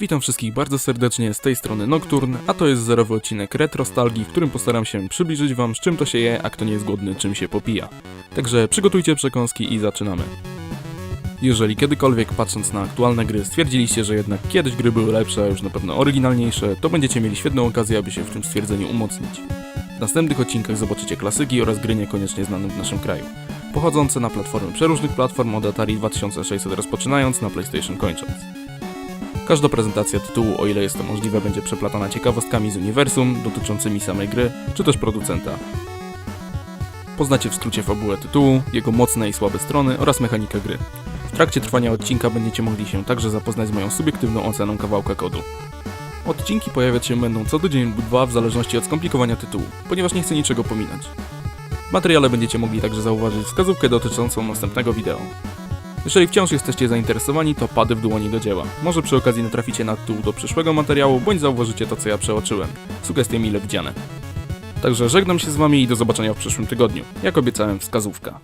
Witam wszystkich bardzo serdecznie, z tej strony Nocturne, a to jest zerowy odcinek Retrostalgii, w którym postaram się przybliżyć wam z czym to się je, a kto nie jest głodny, czym się popija. Także przygotujcie przekąski i zaczynamy. Jeżeli kiedykolwiek patrząc na aktualne gry stwierdziliście, że jednak kiedyś gry były lepsze, a już na pewno oryginalniejsze, to będziecie mieli świetną okazję, aby się w tym stwierdzeniu umocnić. W następnych odcinkach zobaczycie klasyki oraz gry niekoniecznie znane w naszym kraju, pochodzące na platformy przeróżnych platform od Atari 2600 rozpoczynając na PlayStation kończąc. Każda prezentacja tytułu, o ile jest to możliwe, będzie przeplatana ciekawostkami z uniwersum dotyczącymi samej gry, czy też producenta. Poznacie w skrócie fabułę tytułu, jego mocne i słabe strony oraz mechanikę gry. W trakcie trwania odcinka będziecie mogli się także zapoznać z moją subiektywną oceną kawałka kodu. Odcinki pojawiać się będą co tydzień lub dwa w zależności od skomplikowania tytułu, ponieważ nie chcę niczego pominąć. W materiale będziecie mogli także zauważyć wskazówkę dotyczącą następnego wideo. Jeżeli wciąż jesteście zainteresowani, to pady w dłoni do dzieła. Może przy okazji natraficie na tytuł do przyszłego materiału, bądź zauważycie to, co ja przeoczyłem. Sugestie mile widziane. Także żegnam się z wami i do zobaczenia w przyszłym tygodniu. Jak obiecałem, wskazówka.